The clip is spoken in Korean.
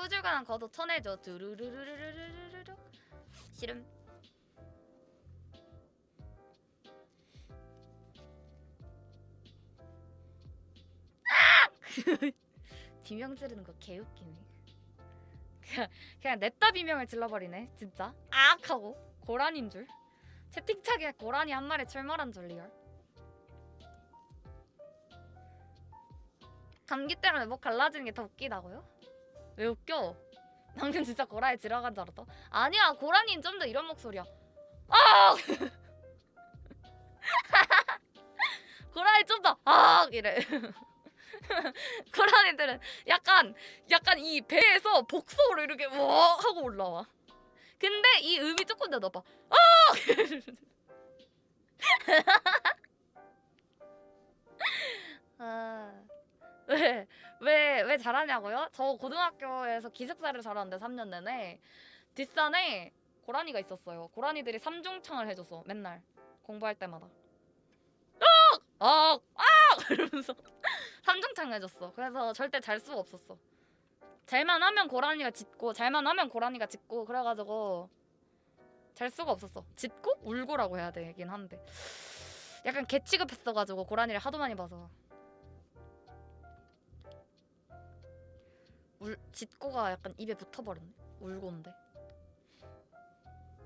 꾸준한 거도 쳐내줘. 두루루루루루루루 싫음 아! 비명 지르는 거 개웃기네. 그냥, 그냥 냅다 비명을 질러버리네 진짜. 아악! 하고. 고라니인 줄. 채팅창에 고라니 한 마리 출몰한 줄 리얼. 감기 때문에 목 갈라지는 게 더 웃기다고요? 왜 웃겨? 방금 진짜 고라니 지나간 줄 알았다. 아니야 고라니는 좀더 이런 목소리야. 아! 고라니 좀더 아! 이래. 고라니들은 약간 약간 이 배에서 복소로 이렇게 와 하고 올라와. 근데 이 음이 조금 더 높아. 아! 아. 왜, 왜, 왜 잘하냐고요? 저 고등학교에서 기숙사를 살았는데 3년 내내 뒷산에 고라니가 있었어요. 고라니들이 삼중창을 해줘서 맨날 공부할 때마다 악! 악! 악! 이러면서 삼중창 해줬어. 그래서 절대 잘 수가 없었어. 잘만 하면 고라니가 짖고 잘만 하면 고라니가 짖고 그래가지고 잘 수가 없었어. 짖고 울고라고 해야 되긴 한데 약간 개 취급했어가지고 고라니를 하도 많이 봐서 울 짖고가 약간 입에 붙어버렸네. 울고인데.